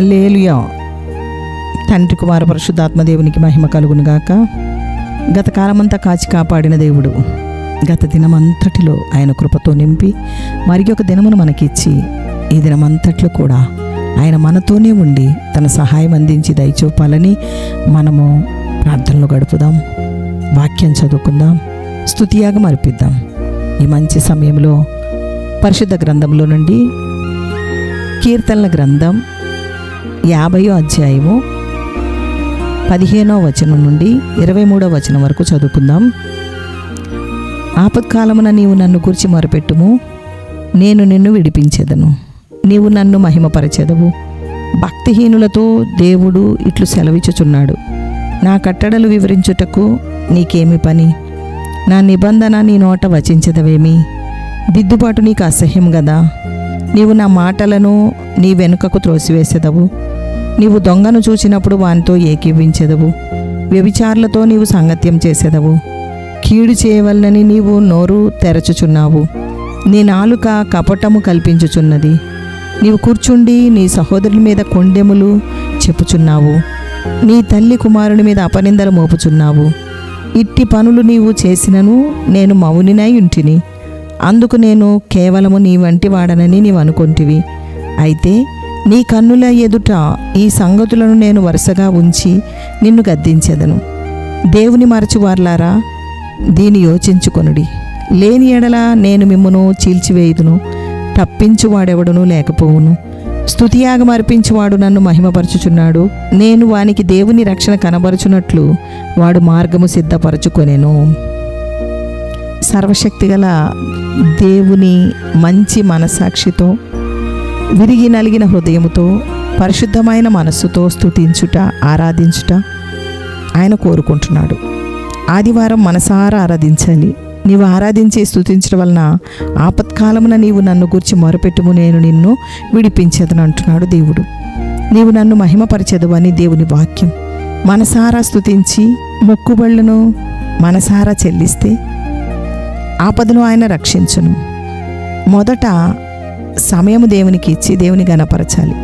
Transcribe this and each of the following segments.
Hallelujah. తండ్రి కుమార పరిశుద్ధాత్మ దేవునికి మహిమ కలుగునుగాక గత కాలమంతా కాచి కాపాడిన దేవుడు గత దినమంతటిలో ఆయన కృపతో నింపి మరి ఒక దినమును మనకిచ్చి ఈ దినమంతట్లో కూడా ఆయన మనతోనే ఉండి తన సహాయం అందించి దయచూపాలని మనము ప్రార్థనలో గడుపుదాం వాక్యం చదువుకుందాం స్థుతియాగం అర్పిద్దాం. ఈ మంచి సమయంలో పరిశుద్ధ గ్రంథంలో నుండి కీర్తనల గ్రంథం యాభయో అధ్యాయము పదిహేనో వచనం నుండి ఇరవై మూడో వచనం వరకు చదువుకుందాం. ఆపత్కాలమున నీవు నన్ను గురించి మొరపెట్టుము నేను నిన్ను విడిపించెదను. నీవు నన్ను మహిమపరచెదవు. భక్తిహీనులతో దేవుడు ఇట్లు సెలవిచ్చుచున్నాడు. నా కట్టడలు వివరించుటకు నీకేమి పని? నా నిబంధన నీ నోట వచించదవేమి? దిద్దుబాటు నీకు అసహ్యం గదా? నీవు నా మాటలను నీ వెనుకకు త్రోసివేసెదవు. నీవు దొంగను చూచినప్పుడు వానితో ఏకీవించెదవు వ్యభిచారులతో నీవు సంగత్యం చేసేదవు. కీడు చేయవలనని నీవు నోరు తెరచుచున్నావు. నీ నాలుక కపటము కల్పించుచున్నది. నీవు కూర్చుండి నీ సహోదరుల మీద కొండెములు చెప్పుచున్నావు. నీ తల్లి కుమారుని మీద అపనిందలు మోపుచున్నావు. ఇట్టి పనులు నీవు చేసినను నేను మౌనినై ఉంటిని. అందుకు నేను కేవలము నీ వంటి వాడనని నీవు అనుకొంటివి అయితే నీ కన్నుల ఎదుట ఈ సంగతులను నేను వరుసగా ఉంచి నిన్ను గద్దించెదను. దేవుని మరచువార్లారా దీని యోచించుకొనుడి. లేని ఎడల నేను మిమ్మును చీల్చివేయుదును. తప్పించువాడెవడును లేకపోవును. స్థుతియాగం అర్పించువాడు నన్ను మహిమపరచుచున్నాడు. నేను వానికి దేవుని రక్షణ కనబరుచున్నట్లు వాడు మార్గము సిద్ధపరచుకొనేను. సర్వశక్తిగల దేవుని మంచి మనసాక్షితో విరిగి నలిగిన హృదయముతో పరిశుద్ధమైన మనస్సుతో స్థుతించుట ఆరాధించుట ఆయన కోరుకుంటున్నాడు. ఆదివారం మనసారా ఆరాధించాలి నీవు ఆరాధించి స్థుతించడం వలన ఆపత్కాలమున నీవు నన్ను గురించి మొరపెట్టుము నేను నిన్ను విడిపించదను అంటున్నాడు దేవుడు. నీవు నన్ను మహిమపరచదు అని దేవుని వాక్యం. మనసారా స్తుతించి మొక్కుబళ్ళను మనసారా చెల్లిస్తే ఆపదను ఆయన రక్షించును. మొదట సమయము దేవునికి ఇచ్చి దేవుని గనపరచాలి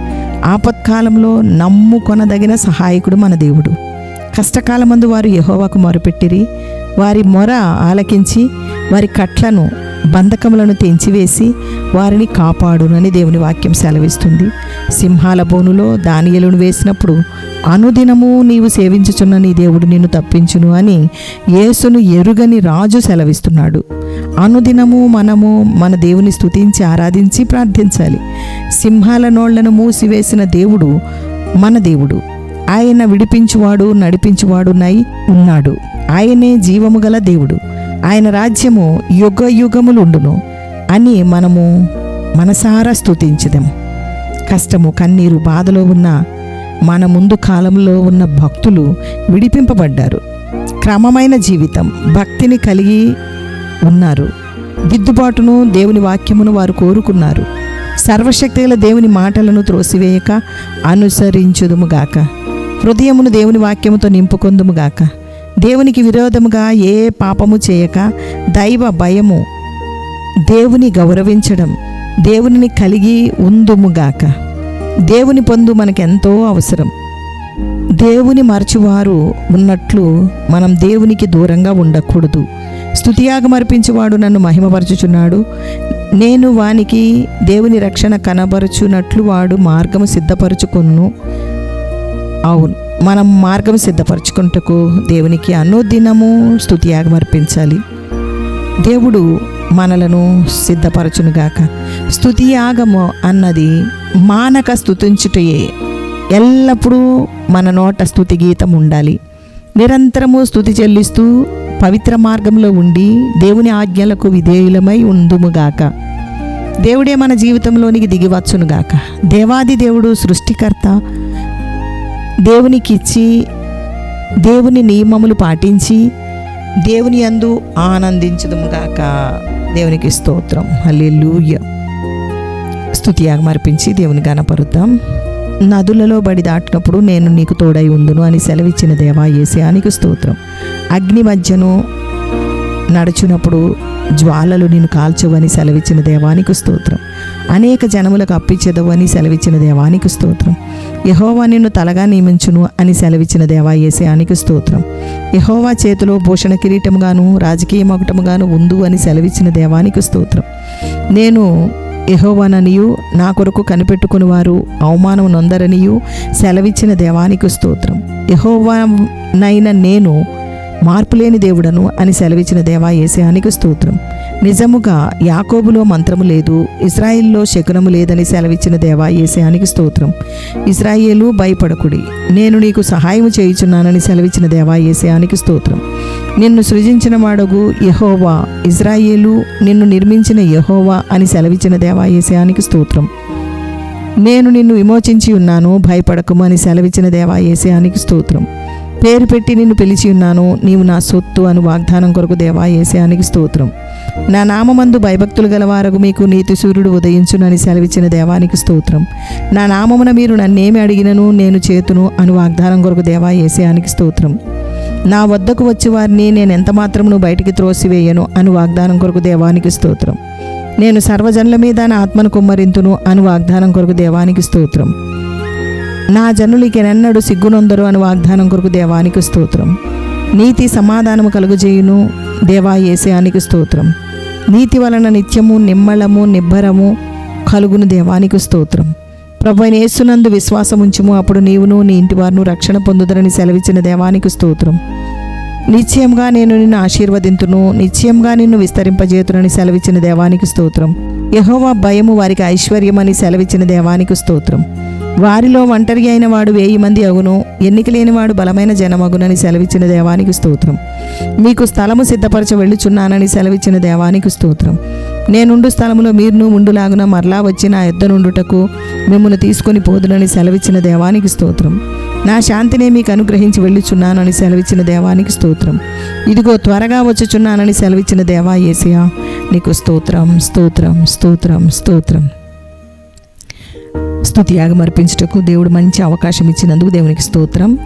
ఆపత్కాలంలో నమ్ముకొనదగిన సహాయకుడు మన దేవుడు. కష్టకాలమందు వారు యహోవాకు మొరపెట్టిరి వారి మొర ఆలకించి వారి కట్లను బంధకములను తెంచివేసి వారిని కాపాడునని దేవుని వాక్యం సెలవిస్తుంది. సింహాల బోనులో దానియలను వేసినప్పుడు అనుదినము నీవు సేవించుచున్న నీ దేవుడు నిన్ను తప్పించును అని యేసును ఎరుగని రాజు సెలవిస్తున్నాడు. అనుదినము మనము మన దేవుని స్తుతించి ఆరాధించి ప్రార్థించాలి. సింహాల నోళ్ళను మూసివేసిన దేవుడు మన దేవుడు. ఆయన విడిపించువాడు నడిపించువాడు నై ఉన్నాడు. ఆయనే జీవము గల దేవుడు. ఆయన రాజ్యము యుగ యుగములుండును అని మనము మనసారా స్తుతించదం కష్టము కన్నీరు బాధలో ఉన్న మన ముందు కాలంలో ఉన్న భక్తులు విడిపింపబడ్డారు. క్రమమైన జీవితం భక్తిని కలిగి ఉన్నారు. దిద్దుబాటును దేవుని వాక్యమును వారు కోరుకున్నారు. సర్వశక్తిగల దేవుని మాటలను త్రోసివేయక అనుసరించుదుముగాక హృదయమును దేవుని వాక్యముతో నింపుకొందుముగాక దేవునికి విరోధముగా ఏ పాపము చేయక దైవ భయము దేవుని గౌరవించడం దేవునిని కలిగి ఉందుముగాక దేవుని పొందు మనకెంతో అవసరం. దేవుని మరచువారు ఉన్నట్లు మనం దేవునికి దూరంగా ఉండకూడదు. స్థుతియాగం అర్పించేవాడు నన్ను మహిమపరచుచున్నాడు. నేను వానికి దేవుని రక్షణ కనబరుచున్నట్లు వాడు మార్గము సిద్ధపరచుకొను అవును. మనం మార్గం సిద్ధపరచుకుంటకు దేవునికి అనుదినము స్థుతి అర్పించాలి దేవుడు మనలను సిద్ధపరచునుగాక స్థుతి యాగము అన్నది మానక స్థుతించుటయే ఎల్లప్పుడూ మన నోట స్థుతి గీతం ఉండాలి. నిరంతరము స్థుతి చెల్లిస్తూ పవిత్ర మార్గంలో ఉండి దేవుని ఆజ్ఞలకు విధేయులమై ఉందుముగాక దేవుడే మన జీవితంలోనికి దిగివచ్చునుగాక దేవాది దేవుడు సృష్టికర్త దేవునికిచ్చి దేవుని నియమములు పాటించి దేవుని యందు ఆనందించదుముగాక దేవునికి స్తోత్రం. హల్లెలూయ. స్థుతియాగం అర్పించి దేవుని గనపరుద్దాం నదులలో బడి దాటినప్పుడు నేను నీకు తోడై ఉందును అని సెలవిచ్చిన దేవా ఏసయానికి స్తోత్రం. అగ్ని మధ్యను నడుచునప్పుడు జ్వాలలు నేను కాల్చవని సెలవిచ్చిన దేవానికి స్తోత్రం. అనేక జనములకు అప్పించదవు అని సెలవిచ్చిన దేవానికి స్తోత్రం. యహోవా నిన్ను తలగా నియమించును అని సెలవిచ్చిన దేవా ఏసయానికి స్తోత్రం. యహోవా చేతిలో భూషణ కిరీటముగాను రాజకీయ మకుటముగాను ఉందు అని సెలవిచ్చిన దేవానికి స్తోత్రం. నేను యహోవాననియు నా కొరకు కనిపెట్టుకుని వారు అవమానం నొందరనియు సెలవిచ్చిన దేవానికి స్తోత్రం. యహోవానైన నేను మార్పులేని దేవుడను అని సెలవిచ్చిన దేవా ఏసయానికి స్తోత్రం. నిజముగా యాకోబులో మంత్రము లేదు ఇస్రాయిల్లో శకునము లేదని సెలవిచ్చిన దేవా ఏసయానికి స్తోత్రం. ఇస్రాయేలు భయపడకుడి నేను నీకు సహాయం చేయుచున్నానని సెలవిచ్చిన దేవా ఏసయానికి స్తోత్రం. నిన్ను సృజించిన వాడగు యహోవా ఇజ్రాయేలు నిన్ను నిర్మించిన యహోవా అని సెలవిచ్చిన దేవా ఏసయానికి స్తోత్రం. నేను నిన్ను విమోచించి ఉన్నాను భయపడకము అని సెలవిచ్చిన దేవా ఏసయానికి స్తోత్రం. పేరు పెట్టి నిన్ను పిలిచి ఉన్నాను. నీవు నా సొత్తు అని వాగ్దానం కొరకు దేవా ఏసయానికి స్తోత్రం. నా నామమందు భయభక్తులు గలవారకు మీకు నీతి సూర్యుడు ఉదయించునని సెలవిచ్చిన దేవానికి స్తోత్రం. నా నామమున మీరు నన్నేమి అడిగినను నేను చేతును అని వాగ్దానం కొరకు దేవా ఏసయానికి స్తోత్రం. నా వద్దకు వచ్చి వారిని నేను ఎంత మాత్రమును బయటికి త్రోసివేయను అని వాగ్దానం కొరకు దేవానికి స్తోత్రం. నేను సర్వజనుల మీద నా ఆత్మను కుమ్మరింతును అని వాగ్దానం కొరకు దేవానికి స్తోత్రం. నా జనులకి ఎన్నడు సిగ్గునొందరు అని వాగ్దానం కొరకు దేవానికి స్తోత్రం. నీతి సమాధానము కలుగుజేయును దేవా ఏసయానికి స్తోత్రం. నీతి వలన నిత్యము నిమ్మళము నిబ్బరము కలుగును దేవానికి స్తోత్రం. ప్రభు యేసునందు విశ్వాసం ఉంచుము అప్పుడు నీవును నీ ఇంటి వారును రక్షణ పొందుదరని సెలవిచ్చిన దేవానికి స్తోత్రం. నిశ్చయంగా నేను నిన్ను ఆశీర్వదింతును నిశ్చయంగా నిన్ను విస్తరింపజేతునని సెలవిచ్చిన దేవానికి స్తోత్రం. యహోవా భయము వారికి ఐశ్వర్యమని సెలవిచ్చిన దేవానికి స్తోత్రం. వారిలో ఒంటరి అయిన వాడు వేయి మంది అగును ఎన్నిక లేనివాడు బలమైన జనమగునని సెలవిచ్చిన దేవానికి స్తోత్రం. మీకు స్థలము సిద్ధపరచ వెళ్ళుచున్నానని సెలవిచ్చిన దేవానికి స్తోత్రం. నేనుండు స్థలములో మీరును ఉండులాగున మరలా వచ్చి నా ఎద్దనుండుటకు నుండుటకు మిమ్మల్ని తీసుకొని పోదునని సెలవిచ్చిన దేవానికి స్తోత్రం. నా శాంతినే మీకు అనుగ్రహించి వెళ్ళుచున్నానని సెలవిచ్చిన దేవానికి స్తోత్రం. ఇదిగో త్వరగా వచ్చుచున్నానని సెలవిచ్చిన దేవా ఏసియా నీకు స్తోత్రం స్తోత్రం స్తోత్రం స్తోత్రం. స్తుతి యాగం అర్పించుటకు దేవుడు మంచి అవకాశం ఇచ్చినందుకు దేవునికి స్తోత్రం.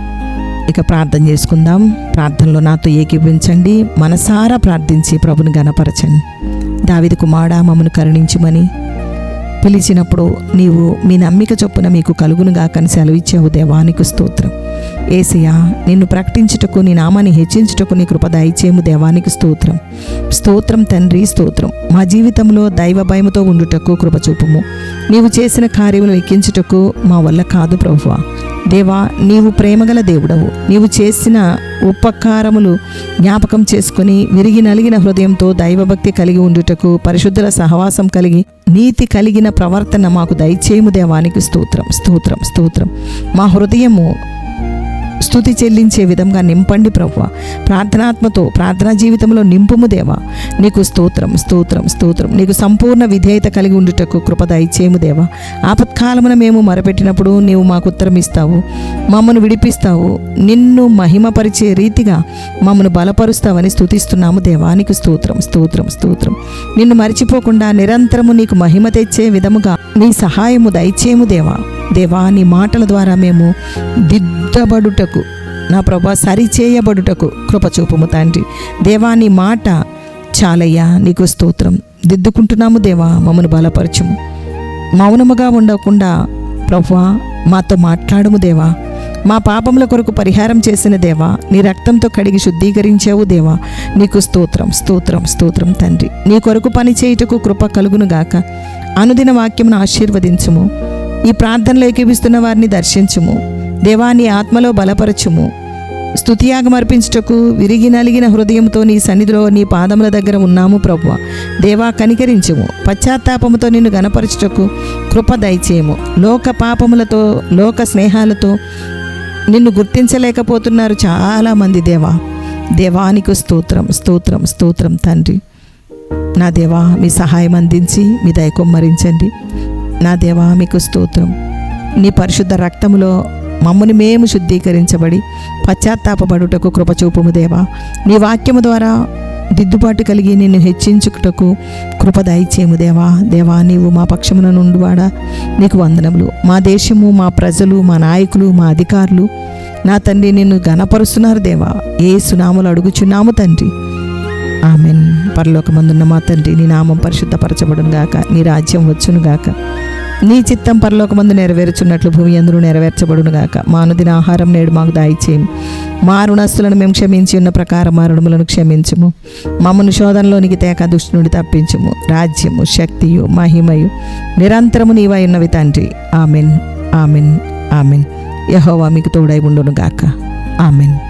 ఇక ప్రార్థన చేసుకుందాం. ప్రార్థనలో నాతో ఏకీభించండి మనసారా ప్రార్థించి ప్రభుని గణపరచండి దావిది కుమారా మమ్మను కరుణించుమని పిలిచినప్పుడు నీవు మీ నమ్మిక చొప్పున మీకు కలుగునుగా కని సెలవిచ్చావు దేవానికి స్తోత్రం. ఏసయా నిన్ను ప్రకటించుటకు నీ నామాన్ని హెచ్చించుటకు నీ కృప దయచేము దేవానికి స్తోత్రం. స్తోత్రం తండ్రి స్తోత్రం. మా జీవితంలో దైవ భయముతో ఉండుటకు కృప చూపుము. నీవు చేసిన కార్యములు లెక్కించుటకు మా వల్ల కాదు ప్రభువా. దేవా నీవు ప్రేమగల దేవుడవు. నీవు చేసిన ఉపకారములు జ్ఞాపకం చేసుకుని విరిగి నలిగిన హృదయంతో దైవభక్తి కలిగి ఉండుటకు పరిశుద్ధుల సహవాసం కలిగి నీతి కలిగిన ప్రవర్తన మాకు దయచేయము దేవానికి స్తోత్రం. స్తోత్రం స్తోత్రం. మా హృదయము స్థుతి చెల్లించే విధంగా నింపండి ప్రభువ ప్రార్థనాత్మతో ప్రార్థనా జీవితంలో నింపుము దేవా. నీకు స్తోత్రం స్తోత్రం స్తోత్రం. నీకు సంపూర్ణ విధేయత కలిగి ఉండుటకు కృప దయచేయము దేవా. ఆపత్కాలమున మేము మరపెట్టినప్పుడు నీవు మాకు ఉత్తరం ఇస్తావు. మమ్మను విడిపిస్తావు. నిన్ను మహిమపరిచే రీతిగా మమ్మను బలపరుస్తావని స్థుతిస్తున్నాము దేవానికి స్తోత్రం స్తోత్రం స్తోత్రం. నిన్ను మరిచిపోకుండా నిరంతరము నీకు మహిమ తెచ్చే విధముగా నీ సహాయము దయచేయము దేవా. దేవా నీ మాటల ద్వారా మేము దిద్దబడుటకు నా ప్రభా సరిచేయబడుటకు కృప చూపుము తండ్రి. దేవా నీ మాట చాలయ్యా నీకు స్తోత్రం. దిద్దుకుంటున్నాము దేవా మమ్మను బలపరచుము. మౌనముగా ఉండకుండా ప్రభువా మాతో మాట్లాడము దేవా. మా పాపముల కొరకు పరిహారం చేసిన దేవా నీ రక్తంతో కడిగి శుద్ధీకరించావు దేవా. నీకు స్తోత్రం స్తోత్రం స్తోత్రం తండ్రి. నీ కొరకు పని చేయుటకు కృప కలుగును గాక అనుదిన వాక్యమును ఆశీర్వదించుము. ఈ ప్రార్థనలో ఏకీపిస్తున్న వారిని దర్శించుము. దేవాన్ని ఆత్మలో బలపరచుము. స్థుతియాగం అర్పించుటకు విరిగి నలిగిన హృదయంతో నీ సన్నిధిలో నీ పాదముల దగ్గర ఉన్నాము ప్రభువ. దేవా కనికరించుము. పశ్చాత్తాపముతో నిన్ను గనపరచుటకు కృప దయచేయము. లోక పాపములతో లోక స్నేహాలతో నిన్ను గుర్తించలేకపోతున్నారు చాలామంది దేవా. దేవానికి స్తోత్రం స్తోత్రం స్తోత్రం తండ్రి. నా దేవా మీ సహాయం అందించి మీ దయకొమ్మరించండి నా దేవా మీకు స్తోత్రం. నీ పరిశుద్ధ రక్తములో మమ్మల్ని మేము శుద్ధీకరించబడి పశ్చాత్తాపబడుటకు కృపచూపుము దేవా. నీ వాక్యము ద్వారా దిద్దుబాటు కలిగి నిన్ను హెచ్చించుటకు కృప దయచేము దేవా. దేవా నీవు మా పక్షమున నుండివాడా నీకు వందనములు. మా దేశము మా ప్రజలు మా నాయకులు మా అధికారులు నా తండ్రి నిన్ను గణపరుస్తున్నారు దేవా. ఏ సునాములు అడుగుచున్నాము తండ్రి. ఆమెన్. పరలోకమందున్న మా తండ్రి నీ నామం పరిశుద్ధపరచబడును గాక నీ రాజ్యం వచ్చును గాక నీ చిత్తం పరలోకమందు నెరవేర్చున్నట్లు భూమి అందరూ నెరవేర్చబడును గాక మానుదిన ఆహారం నేడు మాకు దాయిచేయం మా రుణస్తులను మేము క్షమించి ఉన్న ప్రకారం మా రుణములను క్షమించుము. మమ్మను శోధనలోనికి తేక దుష్టు నుండి తప్పించుము. రాజ్యము శక్తియు మహిమయు నిరంతరము నీవై ఉన్నవి తండ్రి. Amen amen amen. యహోవా మీకు తోడై ఉండును గాక ఆమెన్.